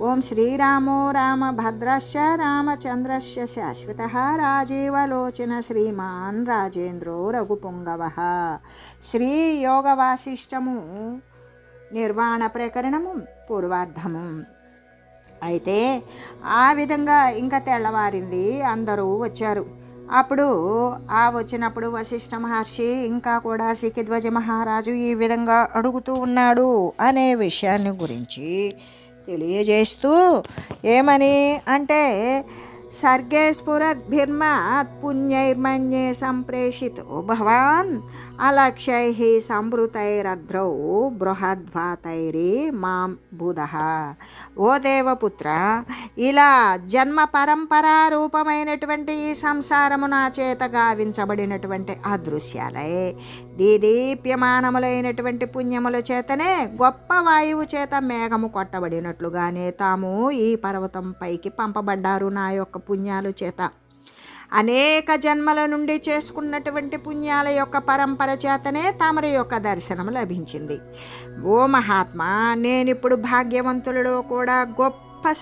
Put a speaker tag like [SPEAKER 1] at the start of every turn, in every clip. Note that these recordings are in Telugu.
[SPEAKER 1] ఓం శ్రీరామో రామభద్రశ్చ రామచంద్రశ్చ శాశ్వత రాజీవలోచన శ్రీమాన్ రాజేంద్రో రఘుపుంగవ. శ్రీ యోగ నిర్వాణ ప్రకరణము పూర్వార్ధము. అయితే ఆ విధంగా ఇంకా తెల్లవారింది అందరూ వచ్చారు. అప్పుడు ఆ వచ్చినప్పుడు వశిష్ఠ మహర్షి ఇంకా కూడా సికిధ్వజ మహారాజు ఈ విధంగా అడుగుతూ ఉన్నాడు అనే విషయాన్ని గురించి తెలియజేస్తూ ఏమని అంటే సర్గే స్ఫురద్భిర్మాత్ పుణ్యైర్మన్యే సంప్రేషితో భవాన్ అలక్ష్యై సంభృతైరద్రౌ బృహద్వాతైరి మాం బుధ ఓ దేవపుత్ర ఇలా జన్మ పరంపరా రూపమైనటువంటి ఈ సంసారము నా చేత గావించబడినటువంటి అదృశ్యాలే. దీదీప్యమానములైనటువంటి పుణ్యముల చేతనే గొప్ప వాయువు చేత మేఘము కొట్టబడినట్లుగానే తాము ఈ పర్వతం పైకి పంపబడ్డారు నా యొక్క పుణ్యాలు చేత. అనేక జన్మల నుండి చేసుకున్నటువంటి పుణ్యాల యొక్క పరంపర చేతనే తామర యొక్క దర్శనం లభించింది. ఓ మహాత్మా నేనిప్పుడు భాగ్యవంతులలో కూడా గొప్ప గొప్ప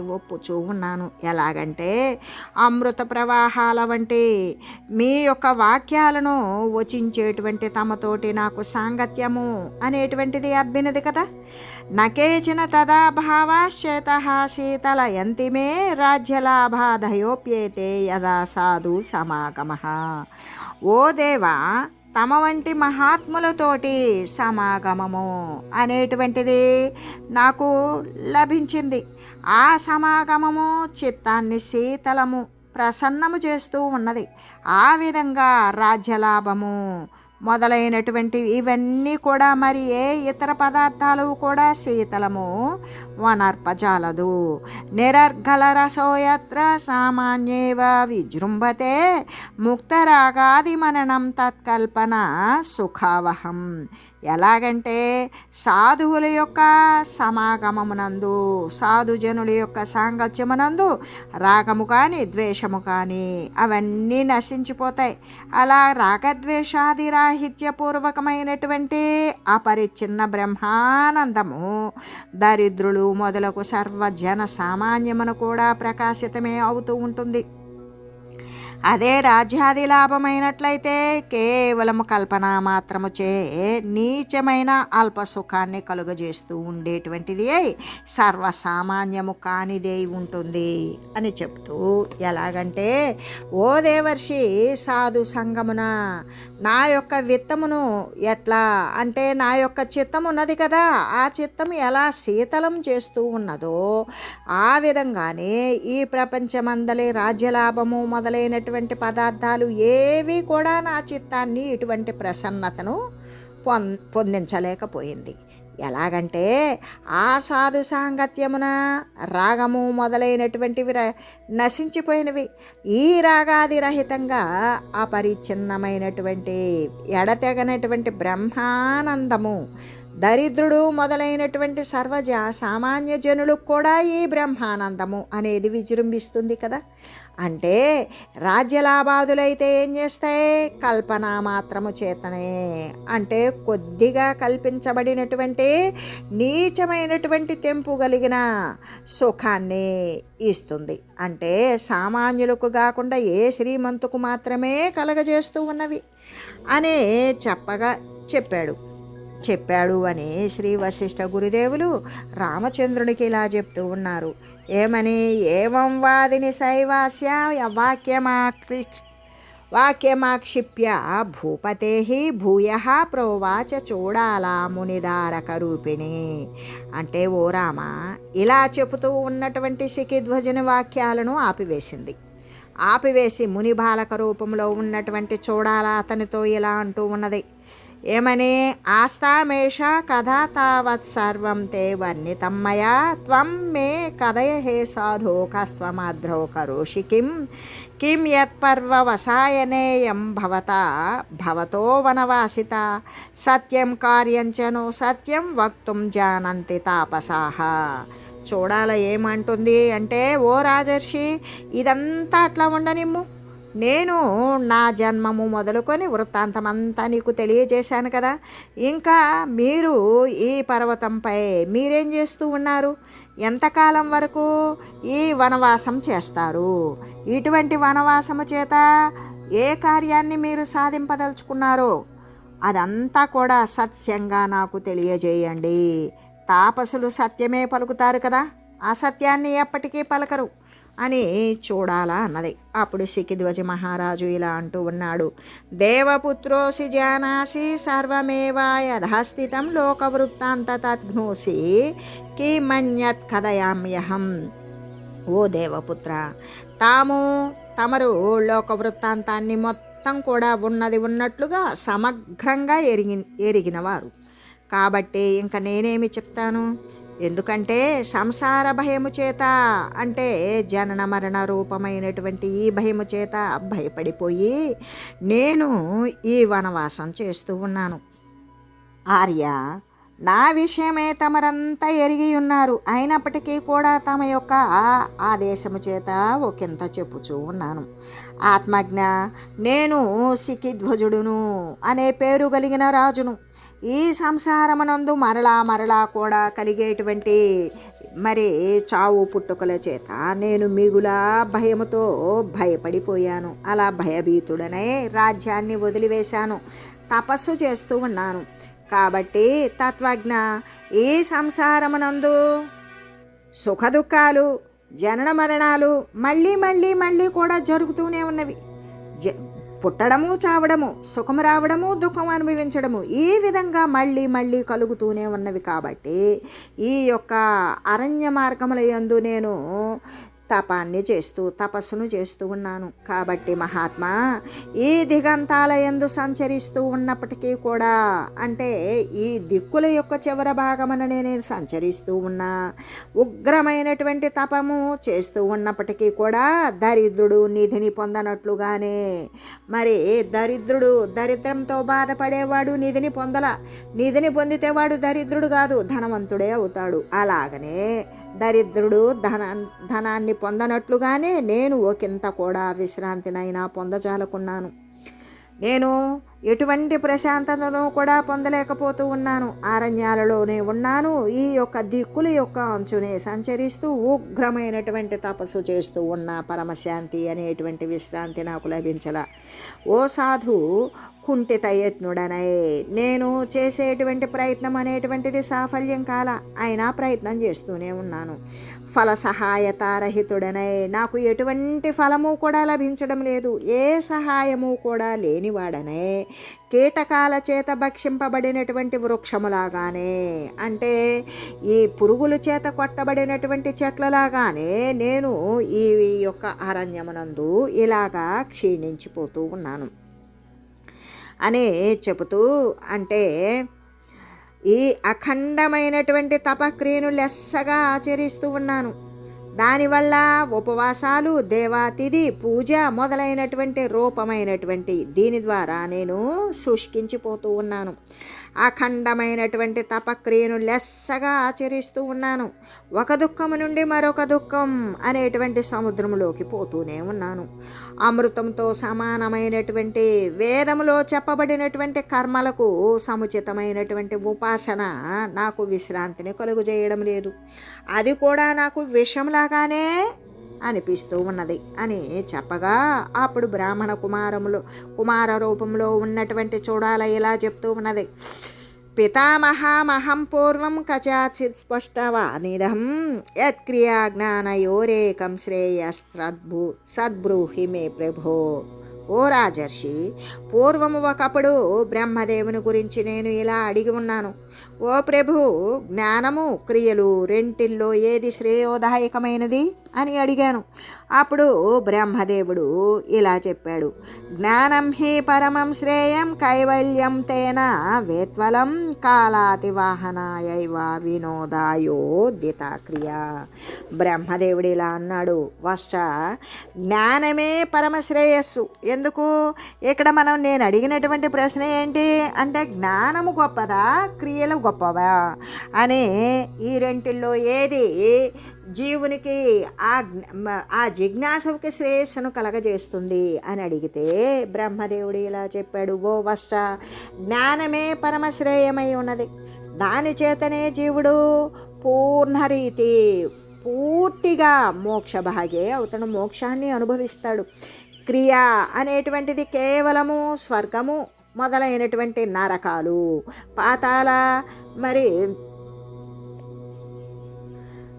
[SPEAKER 1] ఒప్పుచూ ఉన్నాను. ఎలాగంటే అమృత ప్రవాహాల వంటి మీ యొక్క వాక్యాలను వచించేటువంటి తమతోటి నాకు సాంగత్యము అనేటువంటిది అబ్బినది కదా. నకేచిన తదా భావాశ్చేత శీతల యంతిమే రాజ్యలాభాధయోప్యేతే యదా సాధు సమాగమ. ఓ దేవా తమ వంటి మహాత్ములతోటి సమాగమము అనేటువంటిది నాకు లభించింది. ఆ సమాగమము చిత్తాన్ని శీతలము ప్రసన్నము చేస్తూ ఉన్నది. ఆ విధంగా రాజ్యలాభము మొదలైనటువంటి ఇవన్నీ కూడా మరి ఏ ఇతర పదార్థాలు కూడా శీతలము వనర్పజాలదు. నిరర్గల రసోయత్ర సామాన్యేవ విజృంభతే ముక్తరాగాది మననం తత్కల్పన సుఖావహం. ఎలాగంటే సాధువుల యొక్క సమాగమమునందు సాధుజనుల యొక్క సాంగత్యమునందు రాగము కానీ ద్వేషము కానీ అవన్నీ నశించిపోతాయి. అలా రాగద్వేషాది రాహిత్యపూర్వకమైనటువంటి అపరిచ్ఛిన్న బ్రహ్మానందము దరిద్రులు మొదలకు సర్వజన సామాన్యమును కూడా ప్రకాశితమే అవుతూ ఉంటుంది. అదే రాజ్యాది లాభమైనట్లయితే కేవలము కల్పన మాత్రము చే నీచమైన అల్ప సుఖాన్ని కలుగజేస్తూ ఉండేటువంటిది సర్వసామాన్యము కానిదే ఉంటుంది అని చెప్తూ ఎలాగంటే ఓ దేవర్షి సాధు సంగమున నా యొక్క విత్తమును ఎట్లా? అంటే నా యొక్క చిత్తం ఉన్నది కదా ఆ చిత్తం ఎలా శీతలం చేస్తూ ఉన్నదో ఆ విధంగానే ఈ ప్రపంచమందలి రాజ్యలాభము మొదలైనటువంటి పదార్థాలు ఏవి కూడా నా చిత్తాన్ని ఇటువంటి ప్రసన్నతను పొం పొందించలేకపోయింది. ఎలాగంటే ఆ సాధు సాంగత్యమున రాగము మొదలైనటువంటివి నశించిపోయినవి. ఈ రాగాది రహితంగా అపరిచ్ఛిన్నమైనటువంటి ఎడతెగనటువంటి బ్రహ్మానందము దరిద్రుడు మొదలైనటువంటి సర్వజ సామాన్య జనులకు కూడా ఈ బ్రహ్మానందము అనేది విజృంభిస్తుంది కదా. అంటే రాజ్యలాభాదులైతే ఏం చేస్తాయి? కల్పన మాత్రము చేతనే. అంటే కొద్దిగా కల్పించబడినటువంటి నీచమైనటువంటి తెంపు కలిగిన సుఖాన్ని ఇస్తుంది. అంటే సామాన్యులకు కాకుండా ఏ శ్రీమంతుకు మాత్రమే కలగజేస్తూ ఉన్నవి. అని చెప్పగా చెప్పాడు. చెప్పాడు అని శ్రీ వశిష్ఠ గురుదేవులు రామచంద్రునికి ఇలా చెప్తూ ఉన్నారు. ఏమని? ఏవం వాదిని శైవాస్య వాక్యమాక్రి వాక్యమాక్షిప్య భూపతే భూయ ప్రోవాచ చూడాలా మునిదారక రూపిణి. అంటే ఓ రామ ఇలా చెబుతూ ఉన్నటువంటి సికిధ్వజని వాక్యాలను ఆపివేసింది. ఆపివేసి ముని బాలక రూపంలో ఉన్నటువంటి చూడాలా అతనితో ఇలా అంటూ ఉన్నది. యమనే ఆస్తామేష కథ తావత్సర్వం తే వర్ణితం మయా. త్వం మే కథయ హే సాధో కస్త్వమాద్రౌ కరోషి కిం. కిం యత్పర్వవసాయనేయం భవతా. భవతో వనవాసిత. సత్యం కార్యం చను సత్యం వక్తుం జానంతి తాపసాహ. చూడాల ఏమంటుంది అంటే ఓ రాజర్షి ఇదంతా అట్లా ఉండనిమ్ము. నేను నా జన్మము మొదలుకొని వృత్తాంతమంతా నీకు తెలియజేశాను కదా. ఇంకా మీరు ఈ పర్వతంపై మీరేం చేస్తూ ఉన్నారు? ఎంతకాలం వరకు ఈ వనవాసం చేస్తారు? ఇటువంటి వనవాసము చేత ఏ కార్యాన్ని మీరు సాధింపదలుచుకున్నారో అదంతా కూడా సత్యంగా నాకు తెలియజేయండి. తాపసులు సత్యమే పలుకుతారు కదా. అసత్యాన్ని ఎప్పటికీ పలకరు. అని చూడాలా అన్నది. అప్పుడు సికిధ్వజ మహారాజు ఇలా అంటూ ఉన్నాడు. దేవపుత్రోసి జానాసి సర్వమేవా యథాస్థితం లోకవృత్తాంత తద్ఘ్నోసి కిమన్యత్ కథయామ్యహం. ఓ దేవపుత్ర తాము తమరు లోక వృత్తాంతాన్ని మొత్తం కూడా ఉన్నది ఉన్నట్లుగా సమగ్రంగా ఎరిగి ఎరిగినవారు. కాబట్టి ఇంకా నేనేమి చెప్తాను? ఎందుకంటే సంసార భయము చేత అంటే జనన మరణ రూపమైనటువంటి ఈ భయము చేత భయపడిపోయి నేను ఈ వనవాసం చేస్తూ ఉన్నాను. ఆర్య నా విషయమే తమరంతా ఎరిగి ఉన్నారు. అయినప్పటికీ కూడా తమ యొక్క ఆదేశము చేత ఒకంత చెప్పుచూ ఉన్నాను. ఆత్మజ్ఞ నేను సికిధ్వజుడును అనే పేరు కలిగిన రాజును. ఈ సంసారమునందు మరలా మరలా కూడా కలిగేటువంటి మరి చావు పుట్టుకల చేత నేను మిగులా భయముతో భయపడిపోయాను. అలా భయభీతుడనై రాజ్యాన్ని వదిలివేశాను. తపస్సు చేస్తూ ఉన్నాను. కాబట్టి తత్వజ్ఞ ఈ సంసారమునందు సుఖదుఖాలు జనన మరణాలు మళ్ళీ మళ్ళీ మళ్ళీ కూడా జరుగుతూనే ఉన్నవి. జ పుట్టడము చావడము సుఖం రావడము దుఃఖం అనుభవించడము ఈ విధంగా మళ్ళీ మళ్ళీ కలుగుతూనే ఉన్నవి కాబట్టి ఈ యొక్క అరణ్య మార్గముల యందు నేను తపాన్ని చేస్తూ తపస్సును చేస్తూ ఉన్నాను. కాబట్టి మహాత్మా ఈ దిగంతాల ఎందు సంచరిస్తూ ఉన్నప్పటికీ కూడా అంటే ఈ దిక్కుల యొక్క చివర భాగమున నేను సంచరిస్తూ ఉన్నా ఉగ్రమైనటువంటి తపము చేస్తూ ఉన్నప్పటికీ కూడా దరిద్రుడు నిధిని పొందనట్లుగానే మరి దరిద్రుడు దరిద్రంతో బాధపడేవాడు నిధిని పొందల నిధిని పొందితే వాడు దరిద్రుడు కాదు ధనవంతుడే అవుతాడు. అలాగనే దరిద్రుడు ధన ధనాన్ని పొందనట్లుగానే నేను ఒకంత కూడా విశ్రాంతినైనా పొందజాలకున్నాను. నేను ఎటువంటి ప్రశాంతతను కూడా పొందలేకపోతూ ఉన్నాను. అరణ్యాలలోనే ఉన్నాను. ఈ యొక్క దిక్కుల యొక్క అంచునే సంచరిస్తూ ఉగ్రమైనటువంటి తపస్సు చేస్తూ ఉన్న పరమశాంతి అనేటువంటి విశ్రాంతి నాకు లభించల. ఓ సాధు కుంఠిత యత్నుడనై నేను చేసేటువంటి ప్రయత్నం అనేటువంటిది సాఫల్యం కాల. అయినా ప్రయత్నం చేస్తూనే ఉన్నాను. ఫల సహాయతారహితుడనై నాకు ఎటువంటి ఫలము కూడా లభించడం లేదు. ఏ సహాయము కూడా లేనివాడనే. కీటకాల చేత భక్షింపబడినటువంటి వృక్షములాగానే అంటే ఈ పురుగుల చేత కొట్టబడినటువంటి చెట్లలాగానే నేను ఈ యొక్క అరణ్యమునందు ఇలాగా క్షీణించిపోతూ ఉన్నాను. అని చెబుతూ అంటే ఈ అఖండమైనటువంటి తపక్రియను లెస్సగా ఆచరిస్తూ ఉన్నాను. దానివల్ల ఉపవాసాలు దేవాతిథి పూజ మొదలైనటువంటి రూపమైనటువంటి దీని ద్వారా నేను శుష్కించిపోతూ ఉన్నాను. అఖండమైనటువంటి తపక్రియను లెస్సగా ఆచరిస్తూ ఉన్నాను. ఒక దుఃఖము నుండి మరొక దుఃఖం అనేటువంటి సముద్రంలోకి పోతూనే ఉన్నాను. అమృతంతో సమానమైనటువంటి వేదములో చెప్పబడినటువంటి కర్మలకు సముచితమైనటువంటి ఉపాసన నాకు విశ్రాంతిని కలుగజేయడం లేదు. అది కూడా నాకు విషంలాగానే అనిపిస్తూ ఉన్నది అని చెప్పగా అప్పుడు బ్రాహ్మణ కుమారములు కుమార రూపంలో ఉన్నటువంటి చూడాల ఇలా చెప్తూ ఉన్నది. పితామహామహం పూర్వం కచాచిత్ స్పష్టవానిదం యత్క్రియాజ్ఞానయోరేకం శ్రేయస్త్రద్భు సద్బ్రూహి మే ప్రభో ఓ రాజర్షి పూర్వము ఒకప్పుడు బ్రహ్మదేవుని గురించి నేను ఇలా అడిగి ఉన్నాను. ఓ ప్రభు జ్ఞానము క్రియలు రెంటిల్లో ఏది శ్రేయోదాయకమైనది? అని అడిగాను. అప్పుడు బ్రహ్మదేవుడు ఇలా చెప్పాడు. జ్ఞానం హి పరమం శ్రేయం కైవల్యం తేన వేత్వలం కాలాతివాహనాయవ వినోదాయోదిత క్రియ బ్రహ్మదేవుడు ఇలా అన్నాడు. వశ్చ జ్ఞానమే పరమ శ్రేయస్సు ఎందుకు? ఇక్కడ మనం నేను అడిగినటువంటి ప్రశ్న ఏంటి? అంటే జ్ఞానము గొప్పదా? క్రియలు గొప్పవా? అనే ఈ రెంటిల్లో ఏది? జీవునికి ఆ ఆ జిజ్ఞాసకి శ్రేయస్సును కలగజేస్తుంది అని అడిగితే బ్రహ్మదేవుడు ఇలా చెప్పాడు ఓ వశ్చ జ్ఞానమే పరమశ్రేయమై ఉన్నది. దాని చేతనే జీవుడు పూర్ణరీతి పూర్తిగా మోక్ష భాగే అతను మోక్షాన్ని అనుభవిస్తాడు. క్రియ అనేటువంటిది కేవలము స్వర్గము మొదలైనటువంటి నరకాలు. పాతాల మరి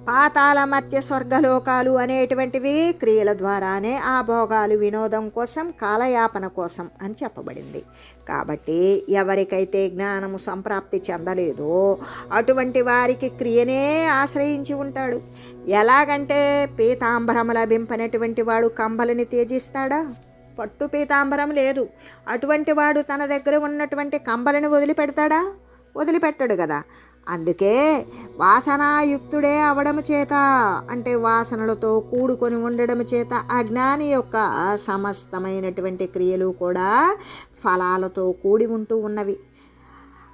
[SPEAKER 1] పాతాల మధ్య స్వర్గలోకాలు అనేటువంటివి క్రియల ద్వారానే ఆ భోగాలు వినోదం కోసం కాలయాపన కోసం అని చెప్పబడింది. కాబట్టి ఎవరికైతే జ్ఞానము సంప్రాప్తి చెందలేదో అటువంటి వారికి క్రియనే ఆశ్రయించి ఉంటాడు. ఎలాగంటే పీతాంబరము లభింపనటువంటి వాడు కంబలని త్యజిస్తాడా? పట్టు పీతాంబరం లేదు. అటువంటి వాడు తన దగ్గర ఉన్నటువంటి కంబలని వదిలిపెడతాడా? వదిలిపెట్టడు కదా. అందుకే వాసనాయుక్తుడే అవడము చేత అంటే వాసనలతో కూడుకొని ఉండడం చేత అజ్ఞాని యొక్క సమస్తమైనటువంటి క్రియలు కూడా ఫలాలతో కూడి ఉంటూ ఉన్నవి.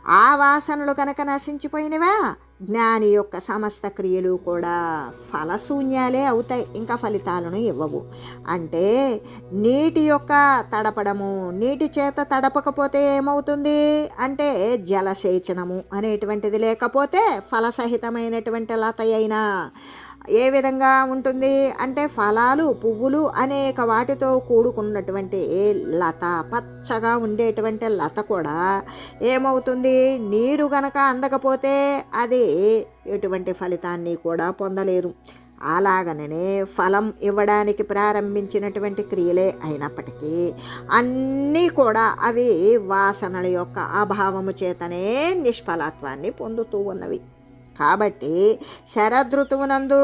[SPEAKER 1] ఆ వాసనలు కనుక నశించిపోయినవా? జ్ఞాని యొక్క సమస్త క్రియలు కూడా ఫలశూన్యాలే అవుతాయి. ఇంకా ఫలితాలను ఇవ్వవు. అంటే నీటి యొక్క తడపడము నీటి చేత తడపకపోతే ఏమవుతుంది? అంటే జలసేచనము అనేటువంటిది లేకపోతే ఫలసహితమైనటువంటి లత అయినా ఏ విధంగా ఉంటుంది అంటే ఫలాలు పువ్వులు అనేక వాటితో కూడుకున్నటువంటి లత పచ్చగా ఉండేటువంటి లత కూడా ఏమవుతుంది? నీరు గనక అందకపోతే అది ఎటువంటి ఫలితాన్ని కూడా పొందలేరు అలాగనే ఫలం ఇవ్వడానికి ప్రారంభించినటువంటి క్రియలే అయినప్పటికీ అన్నీ కూడా అవి వాసనల యొక్క అభావము చేతనే నిష్ఫలత్వాన్ని పొందుతూ ఉన్నవి. కాబట్టి శరదృతువునందు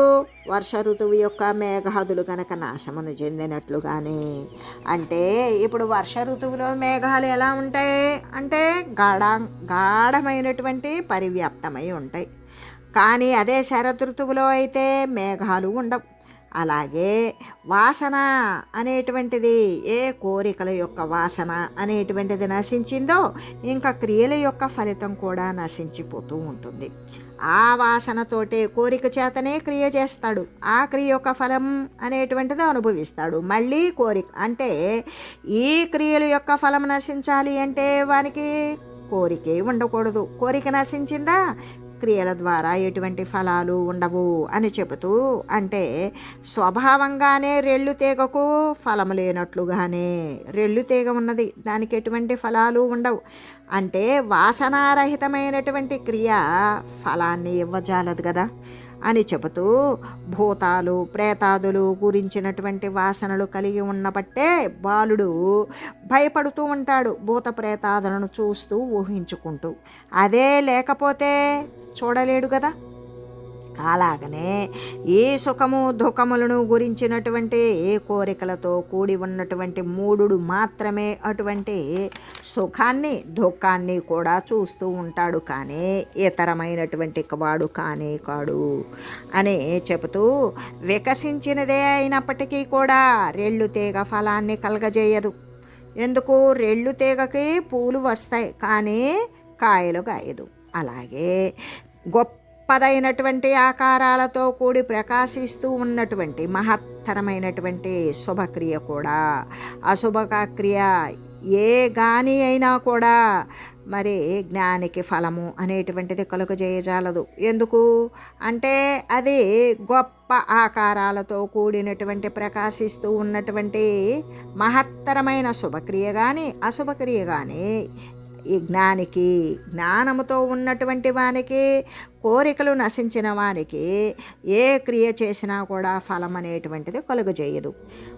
[SPEAKER 1] వర్ష ఋతువు యొక్క మేఘాదులు కనుక నాశమును చెందినట్లుగానే అంటే ఇప్పుడు వర్ష ఋతువులో మేఘాలు ఎలా ఉంటాయి? అంటే గాఢ గాఢమైనటువంటి పరివ్యాప్తమై ఉంటాయి. కానీ అదే శరదృతువులో అయితే మేఘాలు ఉండవు. అలాగే వాసన అనేటువంటిది ఏ కోరికల యొక్క వాసన అనేటువంటిది నశించిందో ఇంకా క్రియల యొక్క ఫలితం కూడా నశించిపోతూ ఉంటుంది. ఆ వాసనతోటే కోరిక చేతనే క్రియ చేస్తాడు. ఆ క్రియ యొక్క ఫలం అనేటువంటిది అనుభవిస్తాడు. మళ్ళీ కోరిక అంటే ఈ క్రియల యొక్క ఫలం నశించాలి అంటే వానికి కోరికే ఉండకూడదు. కోరిక నశించిందా క్రియల ద్వారా ఎటువంటి ఫలాలు ఉండవు అని చెబుతూ అంటే స్వభావంగానే రెళ్ళు తీగకు ఫలము లేనట్లుగానే రెళ్ళు తీగ ఉన్నది దానికి ఎటువంటి ఫలాలు ఉండవు. అంటే వాసనారహితమైనటువంటి క్రియ ఫలాన్ని ఇవ్వజాలదు కదా అని చెబుతూ భూతాలు ప్రేతాదులు గురించినటువంటి వాసనలు కలిగి ఉన్నబట్టే బాలుడు భయపడుతూ ఉంటాడు భూత ప్రేతాదులను చూస్తూ ఊహించుకుంటూ. అదే లేకపోతే చూడలేడు కదా? అలాగనే ఏ సుఖము దుఃఖములను గురించినటువంటి ఏ కోరికలతో కూడి ఉన్నటువంటి మూడు మాత్రమే అటువంటి సుఖాన్ని దుఃఖాన్ని కూడా చూస్తూ ఉంటాడు. కానీ ఇతరమైనటువంటి వాడు కానే కాడు అని చెబుతూ వికసించినదే అయినప్పటికీ కూడా రెళ్ళు తీగ ఫలాన్ని కలగజేయదు. ఎందుకు? రెళ్ళు తీగకి పూలు వస్తాయి కానీ కాయలు కాయదు. అలాగే గొప్పదైనటువంటి ఆకారాలతో కూడి ప్రకాశిస్తూ ఉన్నటువంటి మహత్తరమైనటువంటి శుభక్రియ కూడా. అశుభక్రియ ఏ గాని అయినా కూడా మరి జ్ఞానికి ఫలము అనేటువంటిది కలుగజేయజాలదు ఎందుకు? అంటే అది గొప్ప ఆకారాలతో కూడినటువంటి ప్రకాశిస్తూ ఉన్నటువంటి మహత్తరమైన శుభక్రియ కానీ అశుభక్రియ కానీ ఈ జ్ఞానికి జ్ఞానముతో ఉన్నటువంటి వానికి కోరికలు నశించిన వానికి ఏ క్రియ చేసినా కూడా ఫలం అనేటువంటిది కలుగజేయదు.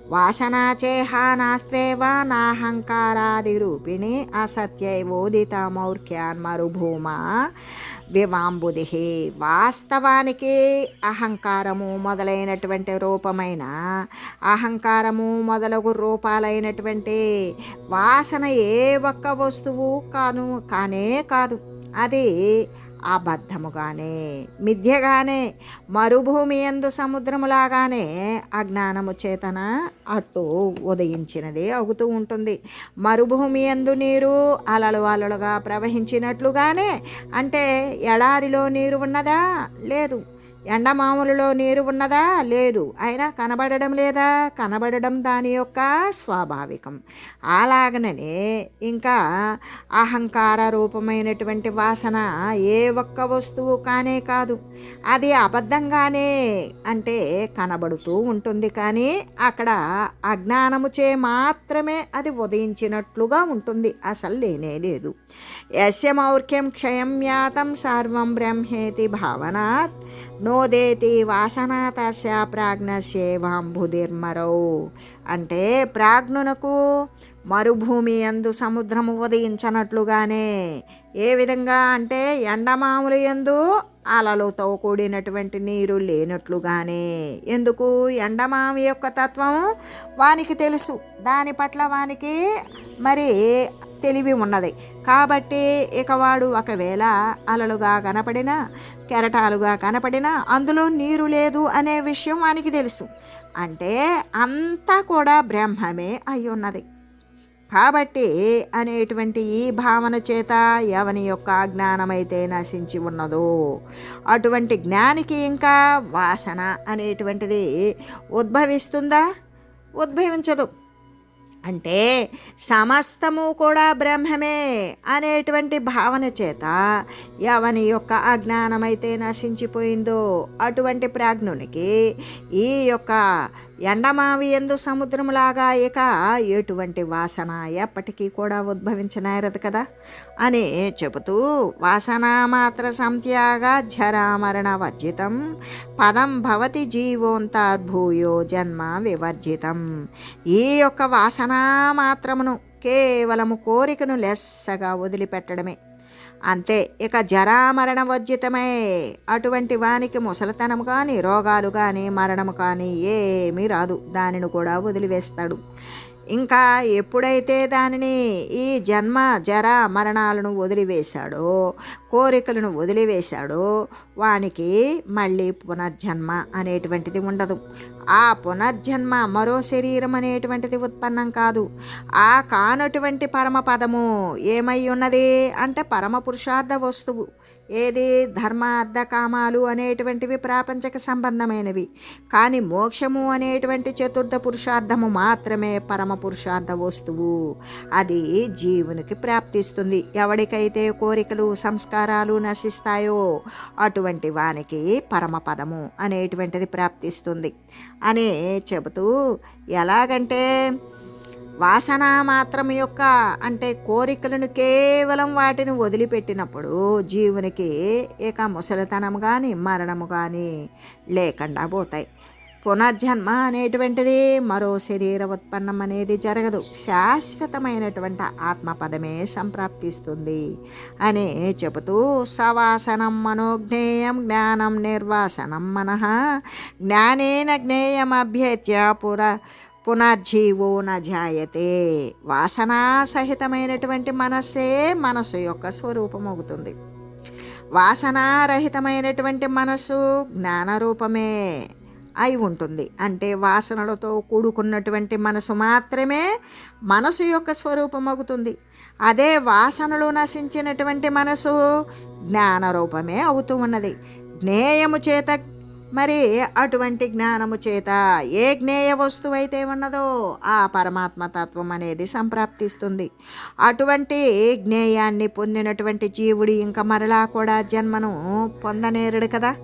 [SPEAKER 1] వాసనాచేహానాస్త్వేవ నాహంకారాదిరూపిణి అసత్యైవోదితమౌర్ఖ్యాన్ మరుభూమ. వివాంబుది వాస్తవానికి అహంకారము మొదలైనటువంటి రూపమైన అహంకారము మొదలగు రూపాలైనటువంటి వాసన ఏ ఒక్క వస్తువు కాను కానే కాదు. అది అబద్ధముగానే మిథ్యగానే మరుభూమి ఎందు సముద్రములాగానే అజ్ఞానము చేతన అట్టు ఉదయించినది అవుతూ ఉంటుంది. మరుభూమి ఎందు నీరు అలలు అలలుగా ప్రవహించినట్లుగానే అంటే ఎడారిలో నీరు ఉన్నదా? లేదు. ఎండమాములలో నీరు ఉన్నదా? లేదు. అయినా కనబడడం లేదా? కనబడడం దాని యొక్క స్వాభావికం. అలాగనే ఇంకా అహంకార రూపమైనటువంటి వాసన ఏ ఒక్క వస్తువు కానే కాదు. అది అబద్ధంగానే అంటే కనబడుతూ ఉంటుంది. కానీ అక్కడ అజ్ఞానముచే మాత్రమే అది ఉదయించినట్లుగా ఉంటుంది. అసలు లేనే లేదు. యస్యమౌర్ఖ్యం క్షయం యాతం సర్వం బ్రహ్మేతి భావనాత్ నోదేతి వాసన తస్య ప్రాజ్ఞస్యేవాంబుధిర్మరౌ అంటే ప్రాజ్ఞునకు మరుభూమి ఎందు సముద్రము ఉదయించనట్లుగానే ఏ విధంగా అంటే ఎండమాములు ఎందు అలలతో కూడినటువంటి నీరు లేనట్లుగానే. ఎందుకు? ఎండమామి యొక్క తత్వం వానికి తెలుసు. దాని పట్ల వానికి మరి తెలివి ఉన్నది. కాబట్టి ఇక వాడు ఒకవేళ అలలుగా కనపడినా కెరటాలుగా కనపడినా అందులో నీరు లేదు అనే విషయం వానికి తెలుసు. అంటే అంతా కూడా బ్రహ్మమే అయి ఉన్నది. కాబట్టి అనేటువంటి ఈ భావన చేత ఎవని యొక్క అజ్ఞానమైతే నశించి ఉన్నదో అటువంటి జ్ఞానికి ఇంకా వాసన అనేటువంటిది ఉద్భవిస్తుందా? ఉద్భవించదు. అంటే సమస్తము కూడా బ్రహ్మమే అనేటువంటి భావన చేత ఎవని యొక్క అజ్ఞానమైతే నశించిపోయిందో అటువంటి ప్రాజ్ఞునికి ఈ యొక్క ఎండమావియందు సముద్రములాగా ఇక ఎటువంటి వాసన ఎప్పటికీ కూడా ఉద్భవించనేరదు కదా అని చెబుతూ వాసన మాత్ర సంత్యాగ జరామరణ వర్జితం. పదం భవతి జీవోంతర్భూయో జన్మ వివర్జితం. ఈ యొక్క వాసన మాత్రమును కేవలము కోరికను లెస్సగా వదిలిపెట్టడమే. అంతే. ఇక జరామరణ వర్జితమే అటువంటి వానికి ముసలితనం కానీ రోగాలు కానీ మరణము కానీ ఏమీ రాదు. దానిని కూడా వదిలివేస్తాడు. ఇంకా ఎప్పుడైతే దానిని ఈ జన్మ జర మరణాలను వదిలివేశాడో కోరికలను వదిలివేశాడో వానికి మళ్ళీ పునర్జన్మ అనేటువంటిది ఉండదు. ఆ పునర్జన్మ మరో శరీరం అనేటువంటిది ఉత్పన్నం కాదు. ఆ కానటువంటి పరమపదము ఏమై ఉన్నది? అంటే పరమ పురుషార్థ వస్తువు. ఏది ధర్మ అర్థ కామాలు అనేటువంటివి ప్రాపంచక సంబంధమైనవి. కానీ మోక్షము అనేటువంటి చతుర్థ పురుషార్థము మాత్రమే పరమ పురుషార్థ వస్తువు. అది జీవునికి ప్రాప్తిస్తుంది. ఎవడికైతే కోరికలు సంస్కారాలు నశిస్తాయో అటువంటి వానికి పరమపదము అనేటువంటిది ప్రాప్తిస్తుంది. అని చెబుతూ ఎలాగంటే వాసన మాత్రం యొక్క అంటే కోరికలను కేవలం వాటిని వదిలిపెట్టినప్పుడు జీవునికి ఇక ముసలితనం కానీ మరణము కానీ లేకుండా పోతాయి. పునర్జన్మ అనేటువంటిది మరో శరీర ఉత్పన్నం అనేది జరగదు. శాశ్వతమైనటువంటి ఆత్మపదమే సంప్రాప్తిస్తుంది అని చెబుతూ సవాసనం మనోజ్ఞేయం జ్ఞానం నిర్వాసనం మనః జ్ఞానేన జ్ఞేయం పుర పునర్జీవో నజాయతే. వాసనాసహితమైనటువంటి మనస్సే మనసు యొక్క స్వరూపం అవుతుంది వాసనారహితమైనటువంటి మనస్సు జ్ఞానరూపమే అయి ఉంటుంది. అంటే వాసనలతో కూడుకున్నటువంటి మనసు మాత్రమే మనసు యొక్క స్వరూపం అవుతుంది అదే వాసనలు నశించినటువంటి మనసు జ్ఞానరూపమే అవుతూ ఉన్నది. జ్ఞేయము చేత మరి అటువంటి జ్ఞానము చేత ఏ జ్ఞేయ వస్తువు అయితే ఉన్నదో ఆ పరమాత్మ తత్వం అనేది సంప్రాప్తిస్తుంది. అటువంటి జ్ఞేయాన్ని పొందినటువంటి జీవుడు ఇంకా మరలా కూడా జన్మను పొందనేరుడు కదా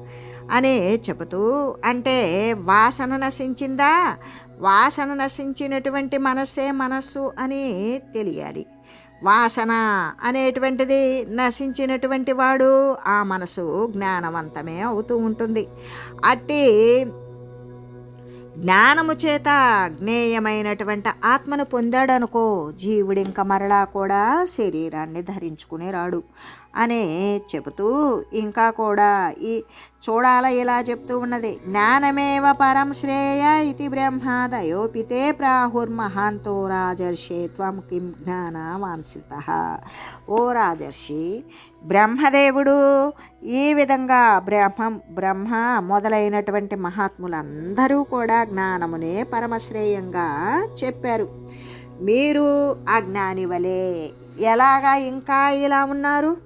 [SPEAKER 1] అని చెబుతూ అంటే వాసన నశించిందా? వాసన నశించినటువంటి మనస్సే మనస్సు అని తెలియాలి. వాసన అనేటువంటిది నశించినటువంటి వాడు ఆ మనసు జ్ఞానవంతమే అవుతూ ఉంటుంది. అట్టి జ్ఞానము చేత అజ్ఞేయమైనటువంటి ఆత్మను పొందాడనుకో జీవుడు ఇంకా మరలా కూడా శరీరాన్ని ధరించుకుని రాడు అనే చెబుతూ ఇంకా కూడా ఈ చూడాల ఇలా చెప్తూ ఉన్నది. జ్ఞానమేవ పరం శ్రేయ ఇది బ్రహ్మాదయోపితే ప్రాహుర్మహాంతో రాజర్షి త్వం కిం జ్ఞానవాంసిత. ఓ రాజర్షి బ్రహ్మదేవుడు ఈ విధంగా బ్రహ్మ బ్రహ్మ మొదలైనటువంటి మహాత్ములందరూ కూడా జ్ఞానమునే పరమశ్రేయంగా చెప్పారు. మీరు ఆ జ్ఞాని వలె ఎలాగా ఇంకా ఇలా ఉన్నారు?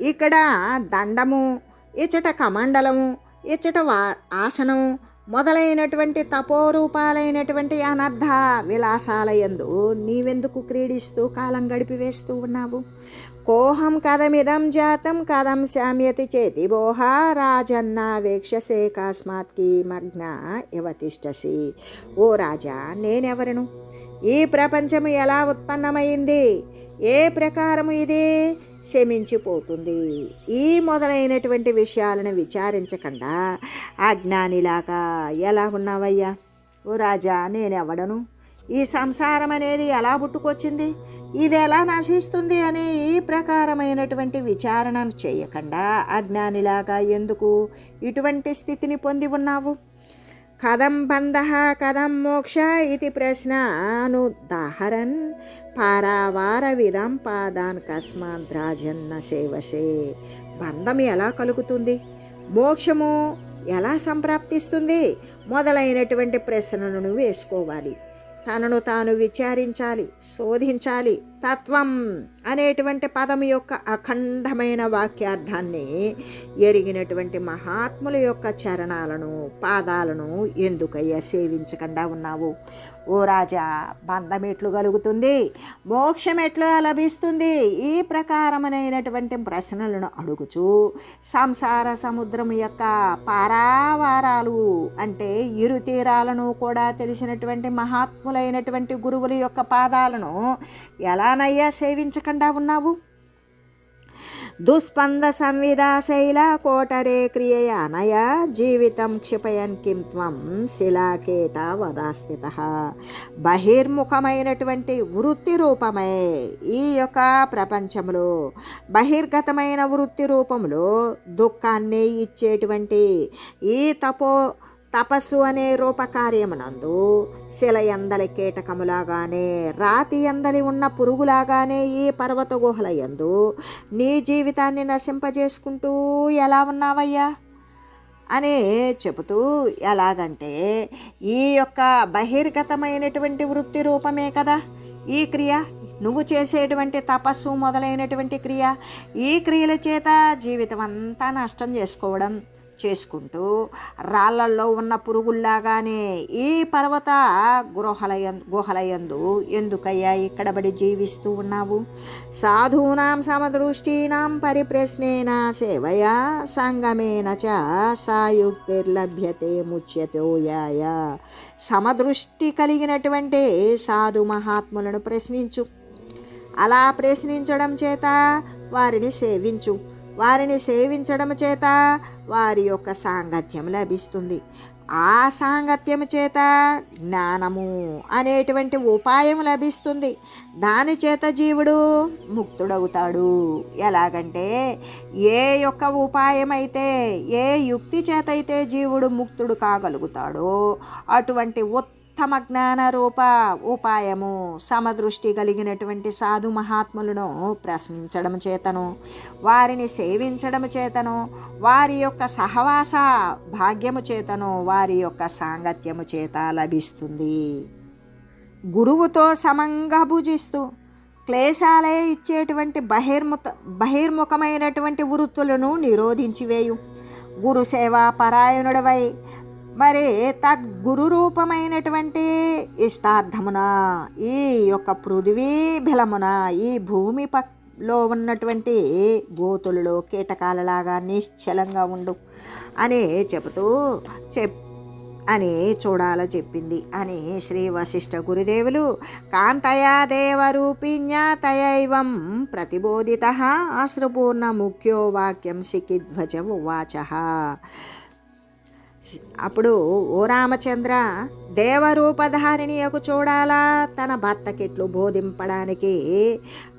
[SPEAKER 1] ఇక్కడ దండము ఇచ్చట కమండలము ఇచ్చట వా ఆసనం మొదలైనటువంటి తపోరూపాలైనటువంటి అనర్థ విలాసాలయందు నీవెందుకు క్రీడిస్తూ కాలం గడిపివేస్తూ ఉన్నావు? కోహం కథమిదం జాతం కథం శామ్యతి చేతి బోహ రాజన్న వేక్షసే కాస్మాత్కి మగ్న యువతిష్టసి ఓ రాజా నేనెవరను? ఈ ప్రపంచము ఎలా ఉత్పన్నమైంది? ఏ ప్రకారము ఇది? శమించిపోతుంది. ఈ మొదలైనటువంటి విషయాలను విచారించకుండా. అజ్ఞానిలాగా ఎలా ఉన్నావయ్యా? ఓ రాజా నేనెవడను? ఈ సంసారం అనేది ఎలా పుట్టుకొచ్చింది? ఇది ఎలా నశిస్తుంది అనే ఈ ప్రకారమైనటువంటి విచారణను చేయకుండా అజ్ఞానిలాగా ఎందుకు ఇటువంటి స్థితిని పొంది ఉన్నావు? కథం బంధ కథం మోక్ష ఇది ప్రశ్నానుదాహరన్ పారావార విధం పాదాన్ కస్మాత్ రాజన్న సేవసే. బంధం ఎలా కలుగుతుంది? మోక్షము ఎలా సంప్రాప్తిస్తుంది? మొదలైనటువంటి ప్రశ్నలను వేసుకోవాలి. తనను తాను విచారించాలి శోధించాలి. తత్వం అనేటువంటి పదం యొక్క అఖండమైన వాక్యార్థాన్ని ఎరిగినటువంటి మహాత్ముల యొక్క చరణాలను పాదాలను ఎందుకయ్యా సేవించకుండా ఉన్నావు? ఓ రాజా బంధం ఎట్లు కలుగుతుంది? మోక్షం ఎట్లా లభిస్తుంది? ఈ ప్రకారమైనటువంటి ప్రశ్నలను అడుగుచు సంసార సముద్రం యొక్క పారావారాలు అంటే ఇరు తీరాలను కూడా తెలిసినటువంటి మహాత్ములైనటువంటి గురువుల యొక్క పాదాలను ఎలా ఎలానయ్యా సేవించకుండా ఉన్నావు. దుస్పంద సంవిధాశైల కోటరే క్రియయానయ జీవితం క్షిపయన్ కిం త్వం శిలాకేట వదాస్థిత. బహిర్ముఖమైనటువంటి వృత్తి రూపమే ఈ యొక్క ప్రపంచంలో బహిర్గతమైన వృత్తి రూపంలో దుఃఖాన్ని ఇచ్చేటువంటి ఈ తపో తపస్సు అనే రూపకార్యమునందు శిల ఎందలి కీటకములాగానే రాతి ఎందలి ఉన్న పురుగులాగానే ఈ పర్వత గుహల ఎందు నీ జీవితాన్ని నశింపజేసుకుంటూ ఎలా ఉన్నావయ్యా? అని చెబుతూ ఎలాగంటే ఈ యొక్క బహిర్గతమైనటువంటి వృత్తి రూపమే కదా ఈ క్రియ. నువ్వు చేసేటువంటి తపస్సు మొదలైనటువంటి క్రియ ఈ క్రియల చేత జీవితం అంతా నష్టం చేసుకోవడం. చేసుకుంటూ రాళ్ళల్లో ఉన్న పురుగుల్లాగానే ఈ పర్వత గృహలయం గుహలయందు ఎందుకయ్యా ఇక్కడబడి జీవిస్తూ ఉన్నావు? సాధూనాం సమదృష్టీనాం పరిప్రశ్నేన సేవయా సంగమేన చ సాయుక్తిర్లభ్యతే ముచ్యతోయాయ సమదృష్టి కలిగినటువంటి సాధు మహాత్ములను ప్రశ్నించు. అలా ప్రశ్నించడం చేత వారిని సేవించు. వారిని సేవించడం చేత వారి యొక్క సాంగత్యం లభిస్తుంది. ఆ సాంగత్యము చేత జ్ఞానము అనేటువంటి ఉపాయం లభిస్తుంది. దాని చేత జీవుడు ముక్తుడవుతాడు. ఎలాగంటే ఏ యొక్క ఉపాయమైతే ఏ యుక్తి చేత అయితే జీవుడు ముక్తుడు కాగలుగుతాడో అటువంటి ఉత్త తమ జ్ఞాన రూప ఉపాయము సమదృష్టి కలిగినటువంటి సాధు మహాత్ములను ప్రశ్నించడం చేతను వారిని సేవించడం చేతను వారి యొక్క సహవాస భాగ్యము చేతను వారి యొక్క సాంగత్యము చేత లభిస్తుంది. గురువుతో సమంగా భుజిస్తూ క్లేశాలే ఇచ్చేటువంటి బహిర్ముత బహిర్ముఖమైనటువంటి వృత్తులను నిరోధించివేయు గురు సేవా పరాయణుడవై మరి తద్గురు రూపమైనటువంటి ఇష్టార్థమున ఈ యొక్క పృథివీ బిలమున ఈ భూమి పక్లో ఉన్నటువంటి గోతులలో కీటకాలలాగా నిశ్చలంగా ఉండు అని చెబుతూ చెప్ అని చూడాల చెప్పింది. అని శ్రీ వశిష్ఠ గురుదేవులు కాంతయా దేవరూపిణ్యా తయైవం ప్రతిబోధిత ఆశ్రపూర్ణ ముఖ్యో వాక్యం సికిధ్వజ ఉవాచ. అప్పుడు ఓ రామచంద్ర దేవరూపధారిణియకు చూడాలా తన భర్తకిట్లు బోధింపడానికి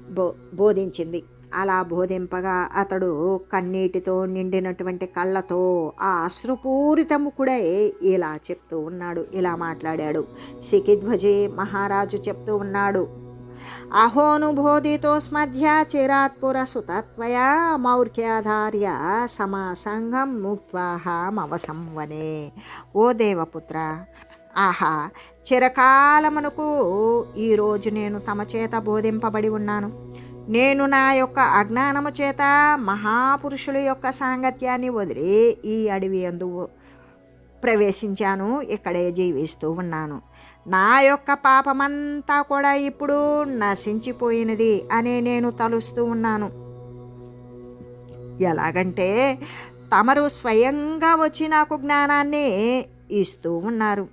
[SPEAKER 1] బో బోధించింది. అలా బోధింపగా అతడు కన్నీటితో నిండినటువంటి కళ్ళతో ఆ అశ్రుపూరితముకుడై ఇలా చెప్తూ ఉన్నాడు. ఇలా మాట్లాడాడు. సికిధ్వజే మహారాజు చెప్తూ ఉన్నాడు. అహోనుబోధితోస్మధ్య చిరాత్పుర సుతత్వయా మౌర్ఖ్యాధార్య సమాసంగం ముక్వాహమవసంవనే ఓ దేవపుత్ర ఆహా చిరకాలమునకు ఈరోజు నేను తమ చేత బోధింపబడి ఉన్నాను. నేను నా యొక్క అజ్ఞానము చేత మహాపురుషుల యొక్క సాంగత్యాన్ని వదిలి ఈ అడవి అందు ప్రవేశించాను. ఇక్కడే జీవిస్తూ ఉన్నాను. నా యొక్క పాపమంతా కూడా ఇప్పుడు నశించిపోయినది అని నేను తలుస్తూ ఉన్నాను. ఎలాగంటే తమరు స్వయంగా వచ్చి నాకు జ్ఞానాన్ని ఇస్తూ ఉన్నారు.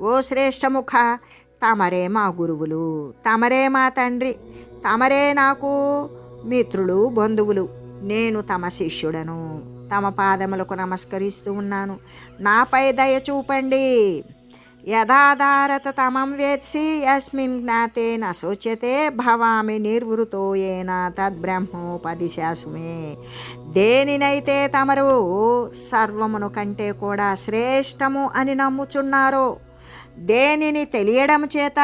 [SPEAKER 1] ఓ శ్రేష్టముఖ తమరే మా గురువులు తమరే మా తండ్రి తమరే నాకు మిత్రులు బంధువులు. నేను తమ శిష్యుడను తమ పాదములకు నమస్కరిస్తూ ఉన్నాను. నాపై దయ చూపండి. యథాధారత తమం వేత్సి యస్మిన్ జ్ఞాతే న భవామి నిర్వృతో ఏన తద్బ్రహ్మోపదిశాసుమే. దేనినైతే తమరు సర్వమును కంటే కూడా శ్రేష్టము అని నమ్ముచున్నారో దేనిని తెలియడం చేత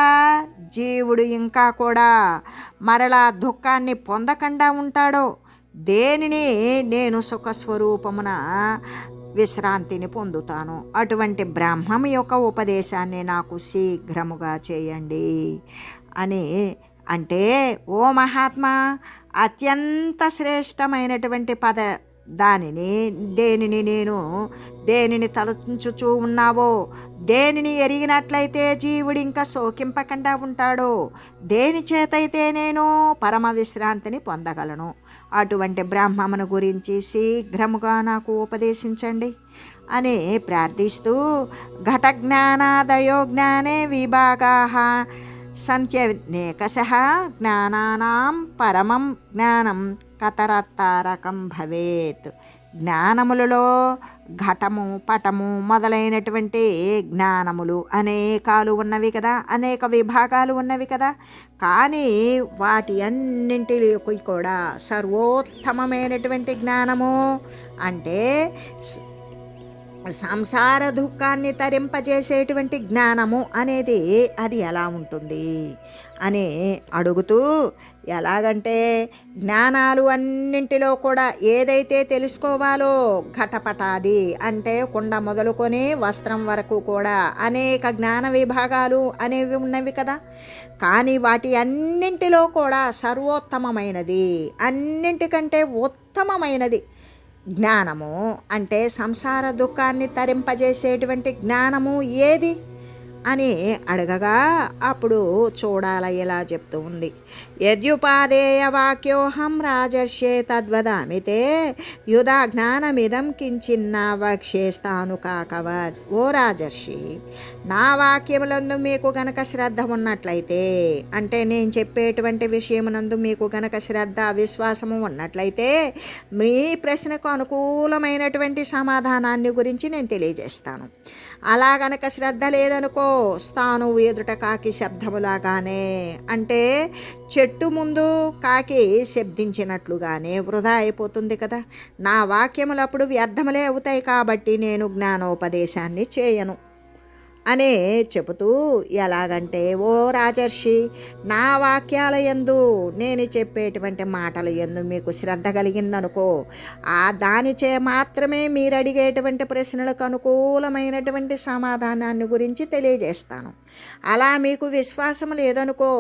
[SPEAKER 1] జీవుడు ఇంకా కూడా మరలా దుఃఖాన్ని పొందకుండా ఉంటాడో దేనిని నేను సుఖస్వరూపమున విశ్రాంతిని పొందుతాను. అటువంటి బ్రహ్మం యొక్క ఉపదేశాన్ని నాకు శీఘ్రముగా చేయండి. అని అంటే ఓ మహాత్మా అత్యంత శ్రేష్టమైనటువంటి పద దానిని దేనిని నేను దేనిని తలచుచూ ఉన్నావో దేనిని ఎరిగినట్లయితే జీవుడు ఇంకా శోకింపకుండా ఉంటాడో దేని చేతైతే నేను పరమ విశ్రాంతిని పొందగలను? అటువంటి బ్రాహ్మమును గురించి శీఘ్రముగా నాకు ఉపదేశించండి అని ప్రార్థిస్తూ ఘటజ్ఞానాదయో జ్ఞానే విభాగా సంత్యనేకశ జ్ఞానానాం పరమం జ్ఞానం కతరత్తారకం భవేత్. జ్ఞానములలో ఘటము పటము మొదలైనటువంటి జ్ఞానములు అనేకాలు ఉన్నవి కదా అనేక విభాగాలు ఉన్నవి కదా. కానీ వాటి అన్నింటికి కూడా సర్వోత్తమమైనటువంటి జ్ఞానము అంటే సంసార దుఃఖాన్ని తరింపజేసేటువంటి జ్ఞానము అనేది అది ఎలా ఉంటుంది? అని అడుగుతూ ఎలాగంటే జ్ఞానాలు అన్నింటిలో కూడా ఏదైతే తెలుసుకోవాలో ఘటపటాది అంటే కుండ మొదలుకొని వస్త్రం వరకు కూడా అనేక జ్ఞాన విభాగాలు అనేవి ఉన్నవి కదా. కానీ వాటి అన్నింటిలో కూడా సర్వోత్తమమైనది అన్నింటికంటే ఉత్తమమైనది జ్ఞానము. అంటే సంసార దుఃఖాన్ని తరింపజేసేటువంటి జ్ఞానము ఏది? అని అడగగా అప్పుడు చూడాల ఇలా చెప్తూ ఉంది. యద్యుపాదేయ వాక్యోహం రాజర్షే తద్వదామితే యుధా జ్ఞానమిదం కించిన్న వక్షేస్తాను కాకవత్ ఓ రాజర్షి నా వాక్యములందు మీకు గనక శ్రద్ధ ఉన్నట్లయితే అంటే నేను చెప్పేటువంటి విషయమునందు మీకు గనక శ్రద్ధ విశ్వాసము ఉన్నట్లయితే మీ ప్రశ్నకు అనుకూలమైనటువంటి సమాధానాన్ని గురించి నేను తెలియజేస్తాను. అలా గనక శ్రద్ధ లేదనుకో స్థాను ఎదుట కాకి శబ్దములాగానే. అంటే చెట్టు ముందు కాకి శబ్దించినట్లుగానే వృధా అయిపోతుంది కదా. నా వాక్యములు అప్పుడు వ్యర్థములే అవుతాయి కాబట్టి నేను జ్ఞానోపదేశాన్ని చేయను. అనే చెబుతూ ఎలాగంటే ఓ రాజర్షి నా వాక్యాల ఎందు నేను చెప్పేటువంటి మాటల ఎందు మీకు శ్రద్ధ కలిగిందనుకో ఆ దానిచే మాత్రమే మీరు అడిగేటువంటి ప్రశ్నలకు అనుకూలమైనటువంటి సమాధానాన్ని గురించి తెలియజేస్తాను. అలా మీకు విశ్వాసం లేదనుకో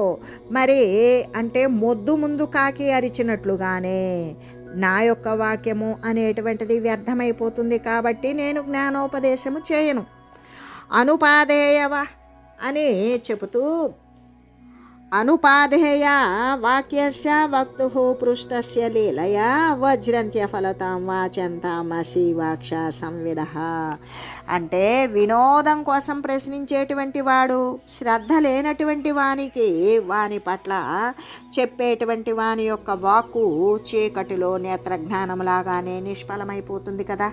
[SPEAKER 1] మరి అంటే మొద్దు ముందు కాకి అరిచినట్లుగానే నా యొక్క వాక్యము అనేటువంటిది వ్యర్థమైపోతుంది కాబట్టి నేను జ్ఞానోపదేశము చేయను. అనుపాధేయవ అని చెబుతూ అనుపాధేయ వాక్యస్య వక్తు పృష్టస్య లీలయ వజ్రంత్య ఫలతాం వాచంతామసి వాక్ష సంవిధ. అంటే వినోదం కోసం ప్రశ్నించేటువంటి వాడు శ్రద్ధ లేనటువంటి వానికి వాని పట్ల చెప్పేటువంటి వాని యొక్క వాక్కు చీకటిలో నేత్రజ్ఞానంలాగానే నిష్ఫలమైపోతుంది కదా.